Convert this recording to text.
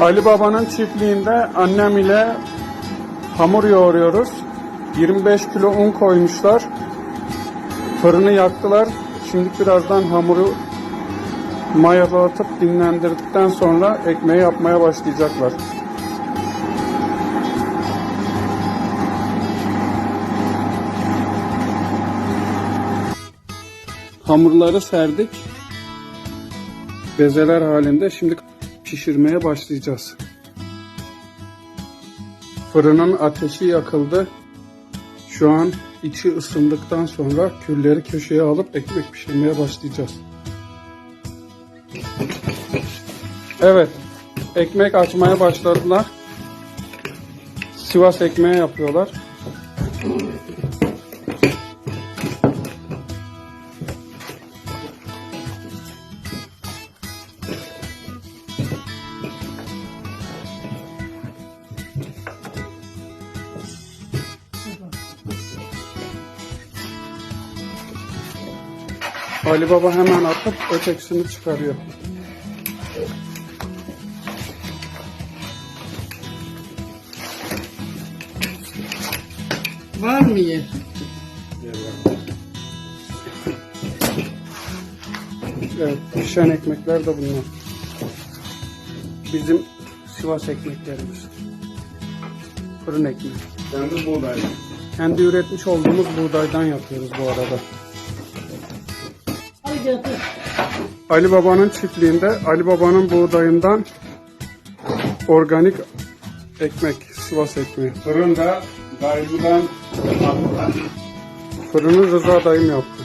Ali Baba'nın çiftliğinde annem ile hamur yoğuruyoruz. 25 kilo un koymuşlar. Fırını yaktılar. Şimdi birazdan hamuru mayalatıp dinlendirdikten sonra ekmeği yapmaya başlayacaklar. Hamurları serdik. Bezeler halinde şimdi pişirmeye başlayacağız. Fırının ateşi yakıldı. Şu an içi ısındıktan sonra külleri köşeye alıp ekmek pişirmeye başlayacağız. Evet, ekmek açmaya başladılar. Sivas ekmeği yapıyorlar. Ali Baba hemen atıp ötekisini çıkarıyor. Var mı yer? Evet, pişen ekmekler de bunlar. Bizim Sivas ekmeklerimiz. Fırın ekmeği. Kendi buğday. Kendi üretmiş olduğumuz buğdaydan yapıyoruz bu arada. Ali Baba'nın çiftliğinde Ali Baba'nın buğdayından organik ekmek, Sivas ekmeği. Fırında dayımdan. Fırını Rıza dayım yaptı.